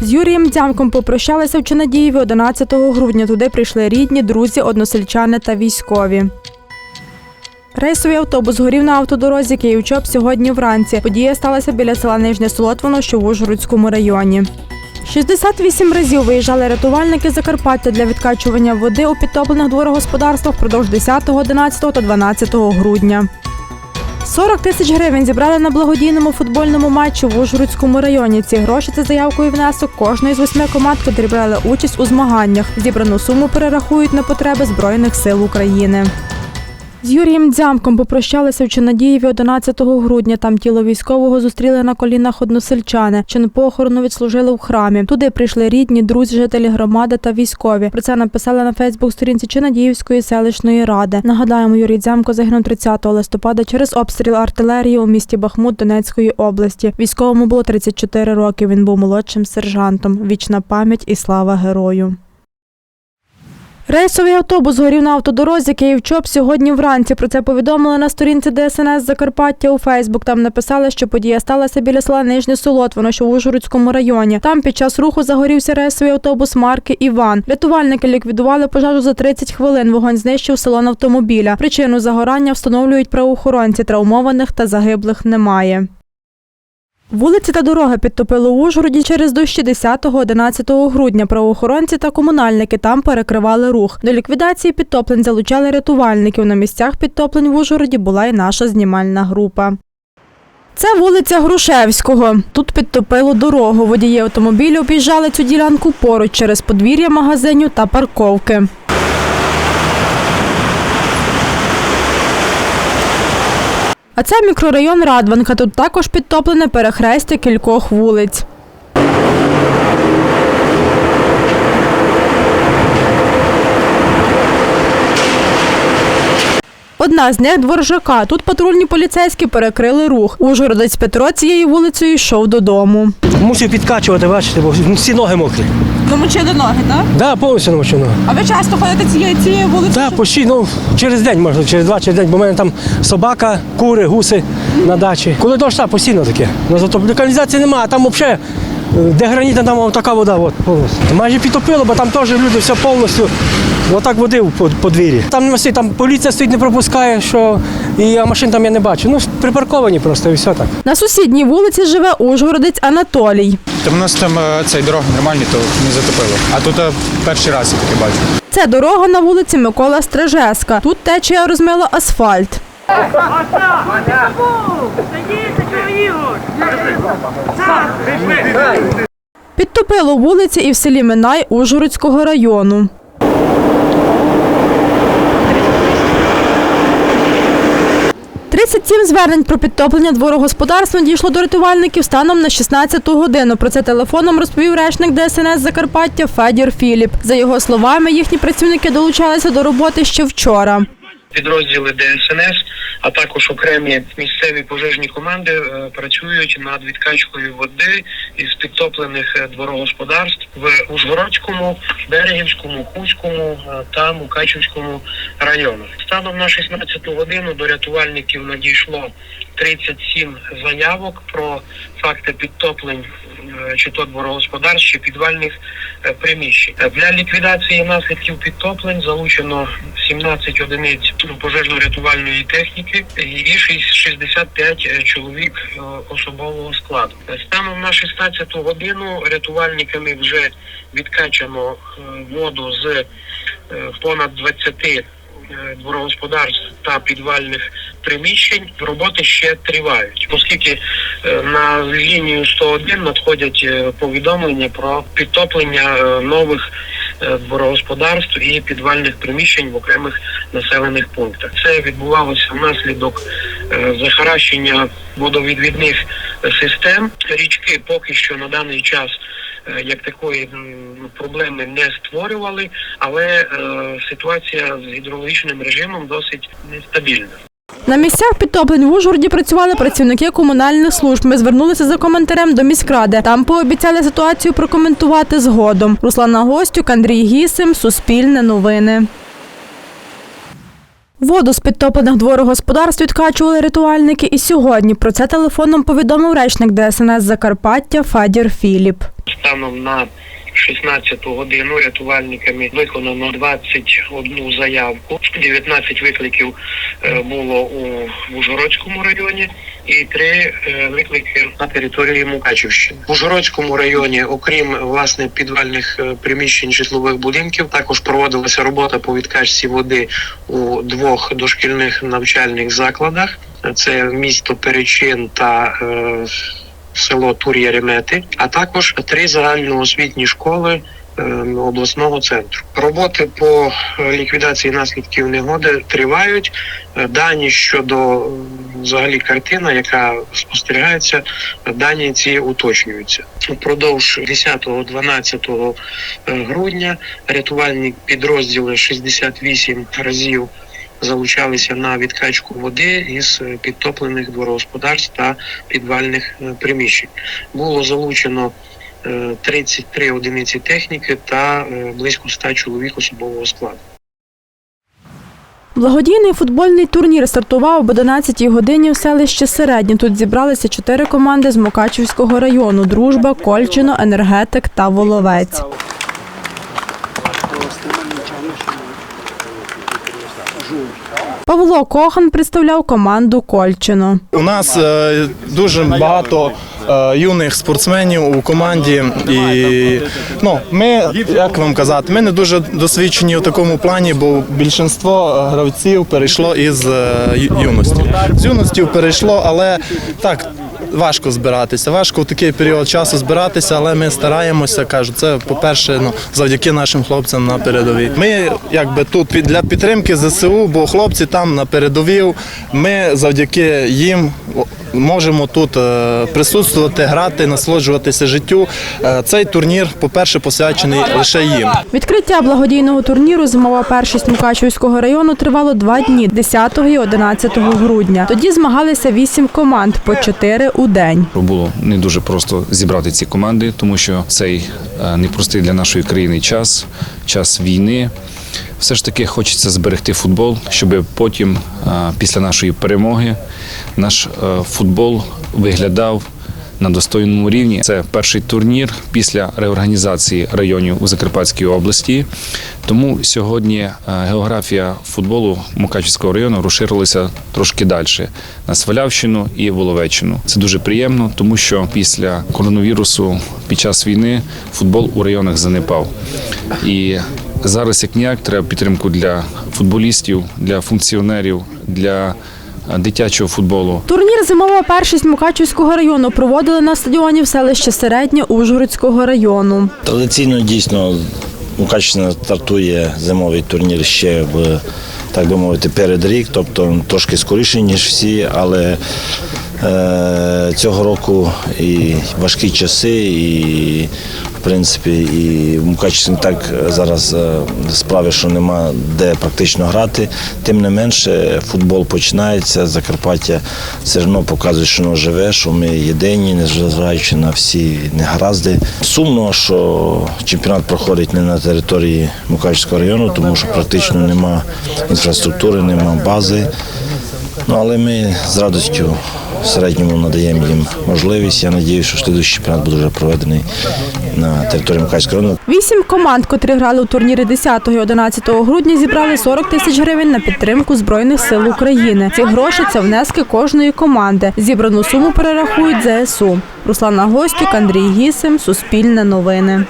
З Юрієм Дзямком попрощалися в Чинадієві 11 грудня. Туди прийшли рідні, друзі, односельчани та військові. Рейсовий автобус горів на автодорозі Київ-Чоп сьогодні вранці. Подія сталася біля села Нижнє Солотвино, що в Ужгородському районі. 68 разів виїжджали рятувальники Закарпаття для відкачування води у підтоплених дворогосподарствах впродовж 10, 11 та 12 грудня. 40 тисяч гривень зібрали на благодійному футбольному матчі в Ужгородському районі. Ці гроші за заявкою внесок кожної з восьми команд, котрі брали участь у змаганнях. Зібрану суму перерахують на потреби Збройних сил України. З Юрієм Дзямком попрощалися в Чинадієві 11 грудня. Там тіло військового зустріли на колінах односельчани. Чин похорону відслужили в храмі. Туди прийшли рідні, друзі, жителі громади та військові. Про це написали на Фейсбук-сторінці Чинадіївської селищної ради. Нагадаємо, Юрій Дзямко загинув 30 листопада через обстріл артилерії у місті Бахмут Донецької області. Військовому було 34 роки. Він був молодшим сержантом. Вічна пам'ять і слава герою. Рейсовий автобус горів на автодорозі Київ-Чоп сьогодні вранці. Про це повідомили на сторінці ДСНС Закарпаття у Фейсбук. Там написали, що подія сталася біля села Нижнє Солотвино, що в Ужгородському районі. Там під час руху загорівся рейсовий автобус марки Іван. Рятувальники ліквідували пожежу за 30 хвилин. Вогонь знищив салон автомобіля. Причину загорання встановлюють правоохоронці. Травмованих та загиблих немає. Вулиці та дороги підтопили у Ужгороді через дощі 10-11 грудня. Правоохоронці та комунальники там перекривали рух. До ліквідації підтоплень залучали рятувальників. На місцях підтоплень в Ужгороді була і наша знімальна група. Це вулиця Грушевського. Тут підтопило дорогу. Водії автомобілів об'їжджали цю ділянку поруч через подвір'я магазинів та парковки. А це мікрорайон Радванка. Тут також підтоплене перехрестя кількох вулиць. Одна з них дворжака. Тут патрульні поліцейські перекрили рух. Ужгородець Петро цією вулицею йшов додому. Мусив підкачувати, бачите, бо всі ноги мокрі. Намочили ноги, так? Да, повністю намочу ноги. А ви часто ходите цією цією вулицею? Так, постійно ну, через день, можна, через два, через день, бо в мене там собака, кури, гуси на дачі. Коли дощ, так, постійно таке. Ну, зато каналізації немає, а там взагалі, де гранітна, там така вода, от, повністю. Майже підтопило, бо там теж люди все повністю. Отак води в под- подвір'ї. Там нема сі- там поліція стоїть, не пропускає, що і машин там я не бачу. Ну, припарковані просто і все так. На сусідній вулиці живе ужгородець Анатолій. Та в нас там е, цей дороги нормальні, то не затопило. А тут е, перший раз я таке бачу. Це дорога на вулиці Микола Стрижеска. Тут течія розмила асфальт. Підтопило вулиці і в селі Минай Ужгородського району. «37 звернень про підтоплення двору господарства дійшло до рятувальників станом на 16 годину. Про це телефоном розповів речник ДСНС Закарпаття Федір Філіп. За його словами, їхні працівники долучалися до роботи ще вчора. підрозділи ДСНС, а також окремі місцеві пожежні команди е, працюють над відкачкою води із підтоплених е, дворогосподарств в Ужгородському, Берегівському, Хуському е, та Мукачівському районах. Станом на 16 годину до рятувальників надійшло 37 заявок про факти підтоплень чи то дворогосподарств, чи підвальних приміщень. Для ліквідації наслідків підтоплень залучено 17 одиниць пожежно-рятувальної техніки і 65 е, чоловік е, особового складу. Станом на 16 годину рятувальниками вже відкачано е, воду з понад 20 е, дворогосподарств та підвальних приміщень роботи ще тривають, оскільки на лінію 101 надходять повідомлення про підтоплення нових дворогосподарств і підвальних приміщень в окремих населених пунктах. Це відбувалося внаслідок е, захаращення водовідвідних е, систем. Річки поки що на даний час е, як такої проблеми не створювали, але е, ситуація з гідрологічним режимом досить нестабільна. На місцях підтоплень в Ужгороді працювали працівники комунальних служб. Ми звернулися за коментарем до міськради. Там пообіцяли ситуацію прокоментувати згодом. Руслана Гостюк, Андрій Гісим, Суспільне новини. Воду з підтоплених дворогосподарств відкачували рятувальники і сьогодні. Про це телефоном повідомив речник ДСНС Закарпаття Фадір Філіп. Станом на 16 годину рятувальниками виконано 21 заявку. 19 викликів е, було у Ужгородському районі і 3 виклики на території Мукачівщини. В Ужгородському районі, окрім власне підвальних е, приміщень житлових будинків, також проводилася робота по відкачці води у двох дошкільних навчальних закладах. Це місто Перечин та е, село Тур'я-Ремети, а також три загальноосвітні школи е, обласного центру. Роботи по е, ліквідації наслідків негоди тривають. Е, Дані щодо е, взагалі картина, яка спостерігається, дані ці уточнюються. Упродовж 10-12 грудня рятувальні підрозділи 68 разів залучалися на відкачку води із е, підтоплених дворогосподарств та підвальних е, приміщень. Було залучено е, 33 одиниці техніки та е, близько 100 чоловік особового складу. Благодійний футбольний турнір стартував об 11 годині в селищі Середнє. Тут зібралися чотири команди з Мукачівського району: Дружба, Кольчино, Енергетик та Воловець. Павло Кохан представляв команду Кольчино. У нас е, дуже багато е, юних спортсменів у команді, і ну, ми, як вам казати, ми не дуже досвідчені у такому плані, бо більшість гравців перейшло із е, юності. З юності перейшло, але так. Важко збиратися, важко в такий період часу збиратися, але ми стараємося. кажу, це по-перше, ну завдяки нашим хлопцям на передовій. Ми якби тут для підтримки ЗСУ, бо хлопці там на передовій. Ми завдяки їм можемо тут е, присутствувати, грати, насолоджуватися життю. Е, Цей турнір, по-перше, посвячений лише їм. Відкриття благодійного турніру Зимова першість Мукачівського району тривало два дні 10 і 11 грудня. Тоді змагалися вісім команд по чотири у день. Було не дуже просто зібрати ці команди, тому що цей е, непростий для нашої країни час, час війни. Все ж таки хочеться зберегти футбол, щоб потім, е, після нашої перемоги, наш е, футбол виглядав на достойному рівні. Це перший турнір після реорганізації районів у Закарпатській області. Тому сьогодні е, географія футболу Мукачівського району розширилася трошки далі на Свалявщину і Воловеччину. Це дуже приємно, тому що після коронавірусу під час війни футбол у районах занепав. І зараз як ніяк треба підтримку для футболістів, для функціонерів, для дитячого футболу. Турнір Зимова першість Мукачівського району проводили на стадіоні в селищі Середнє Ужгородського району. Традиційно дійсно Мукачівщина стартує зимовий турнір ще в так би мовити перед рік, тобто трошки скоріше, ніж всі, але цього року і важкі часи, і в принципі, і в Мукачівській так зараз е, справи, що нема де практично грати. Тим не менше, футбол починається. Закарпаття все одно показує, що воно живе, що ми єдині, незважаючи на всі негаразди. Сумно, що чемпіонат проходить не на території Мукачівського району, тому що практично нема інфраструктури, нема бази. Ну, але ми з радістю в середньому надаємо їм можливість. Я сподіваюся, що слідуючий чемпіонат буде вже проведений на території Мукачівського району. Вісім команд, котрі грали у турнірі 10 і 11 грудня, зібрали 40 тисяч гривень на підтримку Збройних сил України. Ці гроші це внески кожної команди. Зібрану суму перерахують ЗСУ. Руслана Гостюк, Андрій Гісим, Суспільне новини.